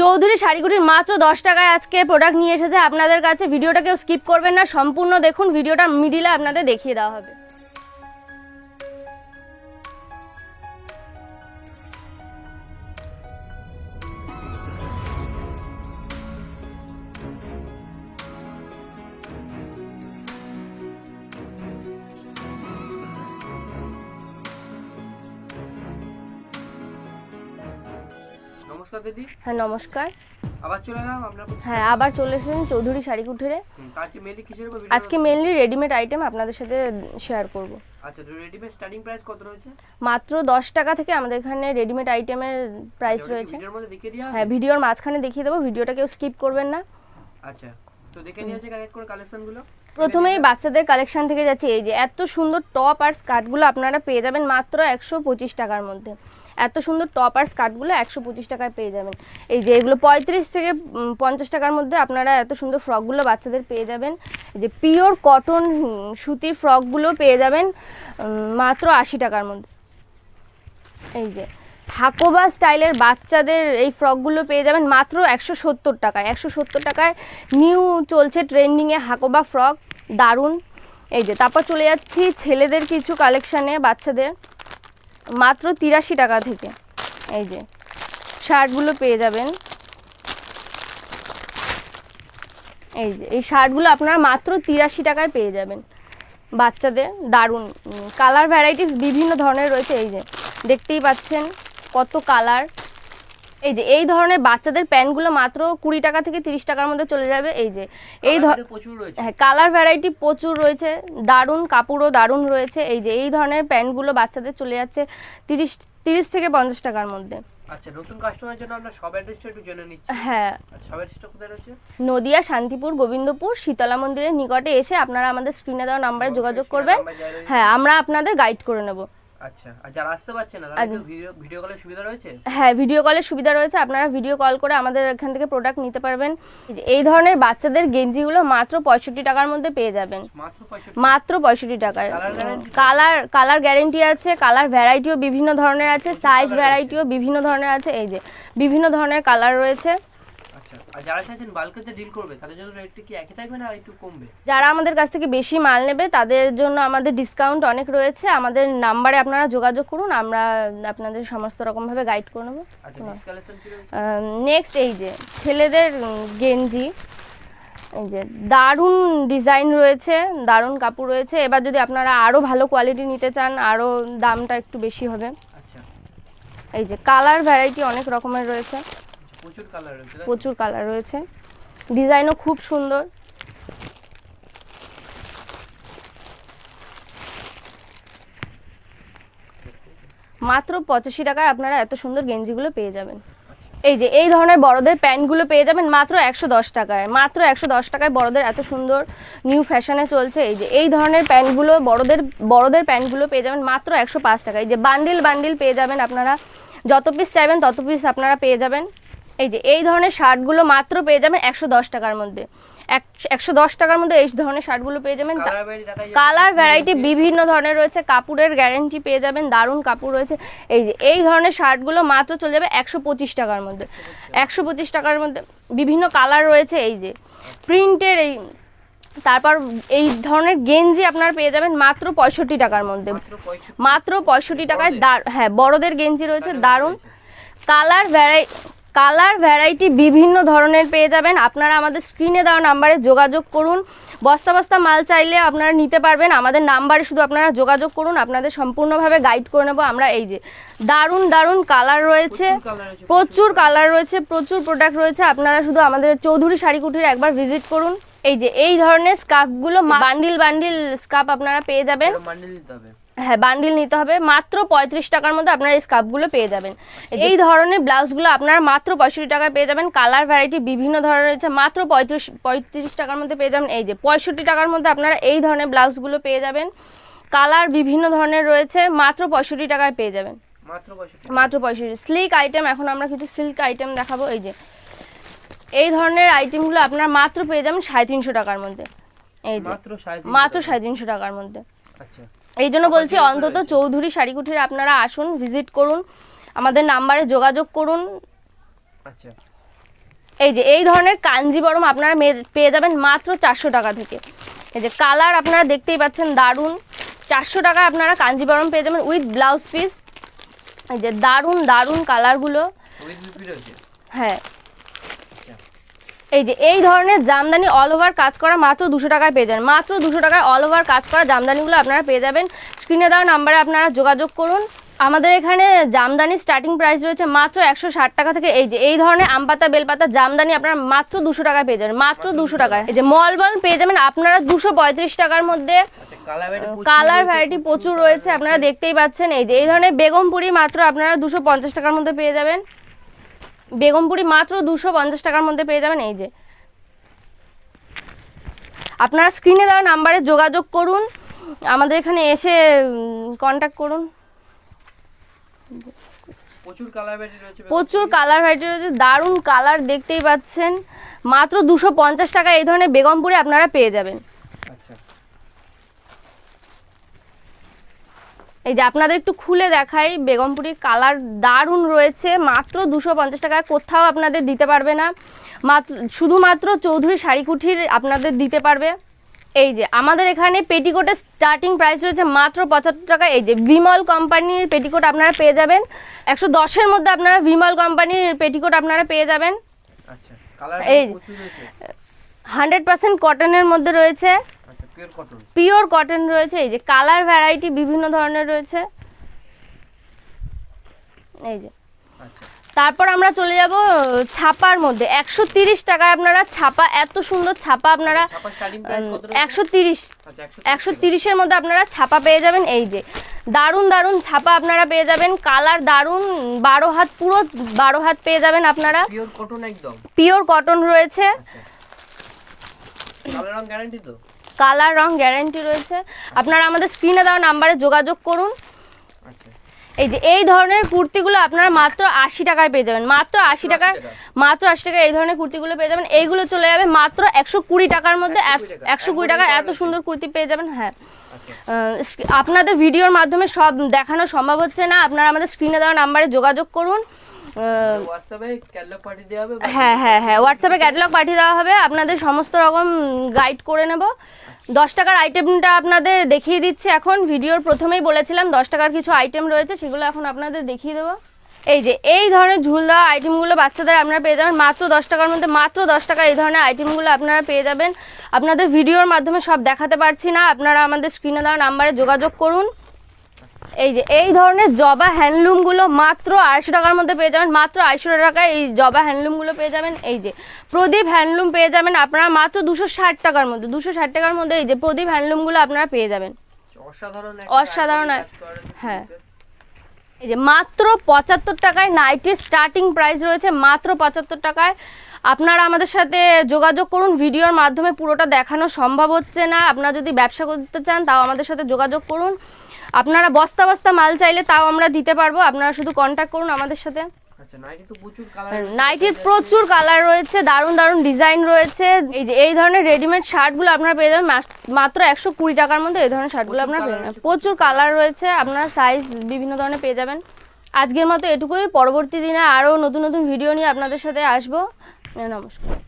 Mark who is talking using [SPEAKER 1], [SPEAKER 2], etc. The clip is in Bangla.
[SPEAKER 1] চৌধুরী শাড়িগুলির মাত্র দশ টাকায় আজকে প্রোডাক্ট নিয়ে এসেছে। আপনাদের কাছে ভিডিওটা কেউ স্কিপ করবেন না। সম্পূর্ণ দেখুন, ভিডিওটা মিডিলে আপনাদের দেখিয়ে দেওয়া হবে।
[SPEAKER 2] নমস্কার দিদি।
[SPEAKER 1] হ্যাঁ নমস্কার।
[SPEAKER 2] আবার চলে এলাম আপনার
[SPEAKER 1] হ্যাঁ আবার চলে এসেছেন চৌধুরী শাড়িকুঠিরে।
[SPEAKER 2] হুম, তো আজকে মেনলি কিসের উপর
[SPEAKER 1] আজকে মেনলি রেডিমেড আইটেম আপনাদের সাথে শেয়ার করব।
[SPEAKER 2] আচ্ছা তো রেডিমেড স্টার্টিং প্রাইস কত রয়েছে?
[SPEAKER 1] মাত্র দশ টাকা থেকে আমাদের এখানে রেডিমেড আইটেমের প্রাইস রয়েছে।
[SPEAKER 2] ভিডিওর মধ্যে দেখিয়ে দেওয়া
[SPEAKER 1] হ্যাঁ ভিডিওর মাঝখানে দেখিয়ে দেবো ভিডিওটা কেউ স্কিপ করবেন না।
[SPEAKER 2] আচ্ছা তো দেখে নিয়ে আছে এক এক করে কালেকশনগুলো।
[SPEAKER 1] প্রথমেই বাচ্চাদের কালেকশন থেকে যাচ্ছে এই যে এত সুন্দর টপ আর স্কার্টগুলো আপনারা পেয়ে যাবেন মাত্র একশো পঁচিশ টাকার মধ্যে। এত সুন্দর টপ আর স্কার্টগুলো একশো পঁচিশ টাকায় পেয়ে যাবেন। এই যে এগুলো পঁয়ত্রিশ থেকে পঞ্চাশ টাকার মধ্যে আপনারা এত সুন্দর ফ্রকগুলো বাচ্চাদের পেয়ে যাবেন। যে পিওর কটন সুতির ফ্রকগুলো পেয়ে যাবেন মাত্র আশি টাকার মধ্যে। এই যে হাকোবা স্টাইলের বাচ্চাদের এই ফ্রকগুলো পেয়ে যাবেন মাত্র একশো সত্তর টাকায়। একশো সত্তর টাকায় নিউ চলছে ট্রেন্ডিংয়ে হাকোবা ফ্রক, দারুণ। এই যে তারপর চলে যাচ্ছি ছেলেদের কিছু কালেকশানে বাচ্চাদের। মাত্র তিরাশি টাকা থেকে। এই যে, শার্টগুলো পেয়ে যাবেন। এই যে, এই শার্টগুলো আপনারা মাত্র তিরাশি টাকায় পেয়ে যাবেন। বাচ্চাদের দারুণ কালার ভ্যারাইটিস বিভিন্ন ধরনের রয়েছে। এই যে, দেখতেই পাচ্ছেন কত কালার এই যে এই ধরনের বাচ্চাদের প্যান্টগুলো মাত্র কুড়ি টাকা থেকে তিরিশ টাকার মধ্যে চলে যাবে এই যে। এই হ্যাঁ কালার ভ্যারাইটি প্রচুর রয়েছে দারুণ কাপড়ও দারুণ রয়েছে এই যে এই ধরনের প্যান্টগুলো বাচ্চাদের চলে যাচ্ছে তিরিশ তিরিশ থেকে পঞ্চাশ টাকার মধ্যে।
[SPEAKER 2] আচ্ছা নতুন কাস্টমারের জন্য আমরা সব অ্যাড্রেসটা একটু জেনে নিচ্ছি।
[SPEAKER 1] হ্যাঁ।
[SPEAKER 2] আচ্ছা, সব অ্যাড্রেসটা কোথায় রয়েছে?
[SPEAKER 1] নদিয়া শান্তিপুর গোবিন্দপুর শীতলা মন্দিরের নিকটে এসে আপনারা আমাদের স্ক্রিনে দেওয়া নাম্বারে যোগাযোগ করবেন। হ্যাঁ আমরা আপনাদের গাইড করে নেব।
[SPEAKER 2] আচ্ছা আর যারা আসতে পারছে না তাদের ভিডিও ভিডিও কলের সুবিধা রয়েছে?
[SPEAKER 1] হ্যাঁ ভিডিও কলের সুবিধা রয়েছে। আপনারা ভিডিও কল করে আমাদের এখান থেকে প্রোডাক্ট নিতে পারবেন। এই ধরনের বাচ্চাদের গেঞ্জিগুলো মাত্র পঁয়ষট্টি টাকার মধ্যে পেয়ে যাবেন।
[SPEAKER 2] মাত্র পঁয়ষট্টি?
[SPEAKER 1] টাকায়। কালার কালার গ্যারেন্টি আছে কালার ভ্যারাইটিও বিভিন্ন ধরনের আছে সাইজ ভ্যারাইটিও বিভিন্ন ধরনের আছে। এই যে বিভিন্ন ধরনের কালার রয়েছে।
[SPEAKER 2] আর যারা চাইছেন বাল্কেতে ডিল করবে তাদের জন্য রেটটা কি একই থাকবে না একটু কমবে?
[SPEAKER 1] যারা আমাদের কাছ থেকে বেশি মাল নেবে তাদের জন্য আমাদের ডিসকাউন্ট অনেক রয়েছে। আমাদের নাম্বারে আপনারা যোগাযোগ করুন আমরা আপনাদের সমস্ত রকমভাবে গাইড করে নেব।
[SPEAKER 2] আচ্ছা নেক্সট
[SPEAKER 1] নেক্সট এই যে ছেলেদের গেঞ্জি এই যে দারুণ ডিজাইন রয়েছে দারুণ কাপড় রয়েছে। এবার যদি আপনারা আরও ভালো কোয়ালিটি নিতে চান আরও দামটা একটু বেশি হবে।
[SPEAKER 2] আচ্ছা।
[SPEAKER 1] এই যে কালার ভ্যারাইটি অনেক রকমের রয়েছে।
[SPEAKER 2] আচ্ছা, প্রচুর কালার রয়েছে?
[SPEAKER 1] প্রচুর কালার রয়েছে। ডিজাইনও খুব সুন্দর। মাত্র পঁচাশি টাকায় আপনারা এত সুন্দর গেঞ্জিগুলো পেয়ে যাবেন।
[SPEAKER 2] আচ্ছা।
[SPEAKER 1] এই যে এই ধরনের বড়দের প্যান্টগুলো পেয়ে যাবেন মাত্র একশো দশ টাকায়। মাত্র একশো দশ টাকায় বড়দের এত সুন্দর নিউ ফ্যাশনে চলছে। এই যে এই ধরনের প্যান্টগুলো বড়দের বড়দের প্যান্টগুলো পেয়ে যাবেন মাত্র একশো পাঁচ টাকায়। এই যে বান্ডিল বান্ডিল পেয়ে যাবেন আপনারা। যত পিস চাইবেন তত পিস আপনারা পেয়ে যাবেন। এই যে এই ধরনের শার্টগুলো মাত্র পেয়ে যাবেন একশো দশ টাকার মধ্যে। একশো দশ টাকার মধ্যে এই ধরনের শার্টগুলো পেয়ে যাবেন।
[SPEAKER 2] কালার ভ্যারাইটি
[SPEAKER 1] বিভিন্ন ধরনের রয়েছে কাপড়ের গ্যারেন্টি পেয়ে যাবেন দারুণ কাপড় রয়েছে। এই যে এই ধরনের শার্টগুলো মাত্র চলে যাবে একশো পঁচিশ টাকার মধ্যে। একশো পঁচিশ টাকার মধ্যে বিভিন্ন কালার রয়েছে এই যে। প্রিন্টের এই তারপর এই ধরনের গেঞ্জি আপনারা পেয়ে যাবেন মাত্র পঁয়ষট্টি টাকার মধ্যে।
[SPEAKER 2] মাত্র পঁয়ষট্টি।
[SPEAKER 1] টাকায় দার হ্যাঁ বড়দের গেঞ্জি রয়েছে দারুণ। কালার ভ্যারাই কালার ভ্যারাইটি বিভিন্ন ধরনের পেয়ে যাবেন। আপনারা আমাদের স্ক্রিনে দেওয়া নাম্বারে যোগাযোগ করুন। বস্তা বস্তা মাল চাইলে আপনারা নিতে পারবেন। আমাদের নাম্বারে শুধু আপনারা যোগাযোগ করুন। আপনাদের সম্পূর্ণভাবে গাইড করে নেব আমরা এই যে। দারুণ দারুণ কালার রয়েছে।
[SPEAKER 2] প্রচুর
[SPEAKER 1] কালার রয়েছে প্রচুর প্রোডাক্ট রয়েছে আপনারা শুধু আমাদের চৌধুরী শাড়ি কুটির একবার ভিজিট করুন। এই যে এই ধরনের স্কার্ফগুলো বান্ডিল বান্ডিল স্কার্ফ আপনারা পেয়ে যাবেন। হ্যাঁ বান্ডিল নিতে হবে। মাত্র পঁয়ত্রিশ টাকার মধ্যে আপনারা এই স্কার্ফগুলো পেয়ে যাবেন। এই ধরনের ব্লাউজগুলো আপনারা মাত্র পঁয়ষট্টি টাকায় পেয়ে যাবেন। কালার ভ্যারাইটি বিভিন্ন ধরনের রয়েছে। মাত্র পঁয়ত্রিশ পঁয়ত্রিশ টাকার মধ্যে পেয়ে যাবেন। এই যে পঁয়ষট্টি টাকার মধ্যে আপনারা এই ধরনের ব্লাউজগুলো পেয়ে যাবেন। কালার বিভিন্ন ধরনের রয়েছে। মাত্র পঁয়ষট্টি টাকায় পেয়ে যাবেন।
[SPEAKER 2] মাত্র পঁয়ষট্টি
[SPEAKER 1] স্লিক আইটেম এখন আমরা কিছু সিল্ক আইটেম দেখাবো। এই যে এই ধরনের আইটেমগুলো আপনারা মাত্র পেয়ে যাবেন সাড়ে তিনশো টাকার মধ্যে। এই যে
[SPEAKER 2] মাত্র সাড়ে তিনশো
[SPEAKER 1] মাত্র সাড়ে তিনশো টাকার মধ্যে।
[SPEAKER 2] আচ্ছা।
[SPEAKER 1] এই জন্য বলছি অন্তত। চৌধুরী শাড়িকুঠির আপনারা আসুন ভিজিট করুন আমাদের নাম্বারে যোগাযোগ করুন।
[SPEAKER 2] আচ্ছা।
[SPEAKER 1] এই যে এই ধরনের কাঞ্জিবরম আপনারা পেয়ে যাবেন মাত্র চারশো টাকা থেকে। এই যে কালার আপনারা দেখতেই পাচ্ছেন দারুণ। চারশো টাকা আপনারা কাঞ্জিবরম পেয়ে যাবেন উইথ ব্লাউজ পিস। এই যে দারুণ দারুণ কালারগুলো। হ্যাঁ। এই যে এই ধরনের জামদানি অল ওভার কাজ করা মাত্র দুশো টাকায় পেয়ে যাবেন। মাত্র দুশো টাকায় অল ওভার কাজ করা জামদানিগুলো আপনারা পেয়ে যাবেন। স্ক্রিনে দেওয়া নাম্বারে আপনারা যোগাযোগ করুন। আমাদের এখানে জামদানি স্টার্টিং প্রাইস রয়েছে মাত্র একশো ষাট টাকা থেকে এই যে এই ধরনের আমপাতা বেলপাতা জামদানি আপনারা মাত্র দুশো টাকায় পেয়ে যাবেন মাত্র দুশো টাকায়। এই যে মল বল পেয়ে যাবেন আপনারা দুশো পঁয়ত্রিশ টাকার মধ্যে।
[SPEAKER 2] আচ্ছা কালার ভ্যারাইটি
[SPEAKER 1] কালার ভ্যারাইটি প্রচুর রয়েছে আপনারা দেখতেই পাচ্ছেন। এই যে এই ধরনের বেগমপুরি মাত্র আপনারা দুশো পঞ্চাশ টাকার মধ্যে পেয়ে যাবেন। বেগমপুরি মাত্র দুশো পঞ্চাশ টাকার মধ্যে পেয়ে যাবেন এই যে। আপনারা স্ক্রিনে দেওয়া নাম্বারে যোগাযোগ করুন। আমাদের এখানে এসে কন্ট্যাক্ট করুন।
[SPEAKER 2] প্রচুর কালার ভ্যারাইটি রয়েছে
[SPEAKER 1] প্রচুর কালার ভ্যারাইটি রয়েছে দারুণ কালার দেখতেই পাচ্ছেন। মাত্র দুশো পঞ্চাশ টাকা এই ধরনের বেগমপুরি আপনারা পেয়ে যাবেন।
[SPEAKER 2] আচ্ছা।
[SPEAKER 1] এই যে আপনাদের একটু খুলে দেখাই বেগমপুরির কালার দারুণ রয়েছে মাত্র দুশো পঞ্চাশ টাকায় কোথাও আপনাদের দিতে পারবে না। মাত্র শুধুমাত্র চৌধুরী শাড়িকুঠির আপনাদের দিতে পারবে। এই যে আমাদের এখানে পেটিকোটের স্টার্টিং প্রাইস রয়েছে মাত্র পঁচাত্তর টাকা। এই যে বিমল কোম্পানির পেটিকোট আপনারা পেয়ে যাবেন। একশো দশের মধ্যে আপনারা বিমল কোম্পানির পেটিকোট আপনারা পেয়ে যাবেন।
[SPEAKER 2] আচ্ছা
[SPEAKER 1] এই- হান্ড্রেড পার্সেন্ট কটনের মধ্যে রয়েছে।
[SPEAKER 2] পিওর কটন
[SPEAKER 1] রয়েছে এই যে কালার ভ্যারাইটি বিভিন্ন ধরনের রয়েছে। এই যে।
[SPEAKER 2] আচ্ছা।
[SPEAKER 1] তারপর আমরা চলে যাব ছাপার মধ্যে। একশো তিরিশ টাকায় আপনারা ছাপা এত সুন্দর ছাপা আপনারা
[SPEAKER 2] রয়েছে?
[SPEAKER 1] একশো তিরিশ।
[SPEAKER 2] আচ্ছা 130
[SPEAKER 1] একশো তিরিশের মধ্যে আপনারা ছাপা পেয়ে যাবেন এই যে। দারুণ দারুণ ছাপা আপনারা পেয়ে যাবেন। কালার দারুণ বারো হাত পুরো বারো হাত পেয়ে যাবেন আপনারা।
[SPEAKER 2] পিওর কটন
[SPEAKER 1] রয়েছে।
[SPEAKER 2] আচ্ছা। কালার রং গ্যারান্টি তো?
[SPEAKER 1] কালার রং গ্যারান্টি রয়েছে। আপনারা আমাদের স্ক্রিনে দেওয়া নাম্বারে যোগাযোগ করুন।
[SPEAKER 2] আচ্ছা।
[SPEAKER 1] এই যে এই ধরনের কুর্তিগুলো আপনারা মাত্র আশি টাকায় পেয়ে যাবেন। মাত্র আশি টাকায় মাত্র আশি টাকায় এই ধরনের কুর্তিগুলো পেয়ে যাবেন। এইগুলো চলে যাবে মাত্র একশো কুড়ি টাকার মধ্যে
[SPEAKER 2] 120
[SPEAKER 1] একশো কুড়ি টাকায় এত সুন্দর কুর্তি পেয়ে যাবেন হ্যাঁ।
[SPEAKER 2] আচ্ছা।
[SPEAKER 1] আপনাদের ভিডিওর মাধ্যমে সব দেখানো সম্ভব হচ্ছে না। আপনারা আমাদের স্ক্রিনে দেওয়া নাম্বারে যোগাযোগ করুন। হ্যাঁ হ্যাঁ হ্যাঁ। হোয়াটসঅ্যাপে ক্যাটালগ পাঠিয়ে দেওয়া হবে? আপনাদের সমস্ত রকম গাইড করে নেব। দশ টাকার আইটেমটা আপনাদের দেখিয়ে দিচ্ছি এখন। ভিডিওর প্রথমেই বলেছিলাম দশ টাকার কিছু আইটেম রয়েছে, সেগুলো এখন আপনাদের দেখিয়ে দেবো। এই যে, এই ধরনের ঝুল দেওয়া আইটেমগুলো বাচ্চাদের আপনারা পেয়ে যাবেন। মাত্র দশ টাকার মধ্যে, মাত্র দশ টাকা এই ধরনের আইটেমগুলো আপনারা পেয়ে যাবেন। আপনাদের ভিডিওর মাধ্যমে সব দেখাতে পারছি না। আপনারা আমাদের স্ক্রিনে দেওয়া নাম্বারে যোগাযোগ করুন। এই যে এই ধরনের জবা হ্যান্ডলুমগুলো মাত্র আড়াইশো টাকার মধ্যে পেয়ে যাবেন। মাত্র আড়াইশো টাকায় এই জবা হ্যান্ডলুমগুলো পেয়ে যাবেন। এই যে প্রদীপ হ্যান্ডলুম পেয়ে যাবেন আপনারা মাত্র দুশো ষাট টাকার মধ্যে। দুশো ষাট টাকার মধ্যে এই যে প্রদীপ হ্যান্ডলুমগুলো আপনারা পেয়ে যাবেন।
[SPEAKER 2] অসাধারণ
[SPEAKER 1] অসাধারণ হ্যাঁ। এই যে মাত্র পঁচাত্তর টাকায় নাইটির স্টার্টিং প্রাইস রয়েছে। মাত্র পঁচাত্তর টাকায়। আপনারা আমাদের সাথে যোগাযোগ করুন। ভিডিওর মাধ্যমে পুরোটা দেখানো সম্ভব হচ্ছে না। আপনারা যদি ব্যবসা করতে চান তাও আমাদের সাথে যোগাযোগ করুন। আপনারা বস্তা বস্তা মাল চাইলে তাও আমরা দিতে পারব। আপনারা শুধু কন্ট্যাক্ট করুন আমাদের সাথে।
[SPEAKER 2] আচ্ছা নাইটি তো প্রচুর কালার
[SPEAKER 1] নাইটির প্রচুর কালার রয়েছে দারুণ দারুণ ডিজাইন রয়েছে। এই যে এই ধরনের রেডিমেড শার্টগুলো আপনারা পেয়ে যাবেন মাত্র একশো কুড়ি টাকার মধ্যে এই ধরনের শার্টগুলো আপনারা পেয়ে যাবেন। প্রচুর কালার রয়েছে আপনারা সাইজ বিভিন্ন ধরনের পেয়ে যাবেন। আজকের মতো এটুকুই পরবর্তী দিনে আরও নতুন নতুন ভিডিও নিয়ে আপনাদের সাথে আসব। নমস্কার।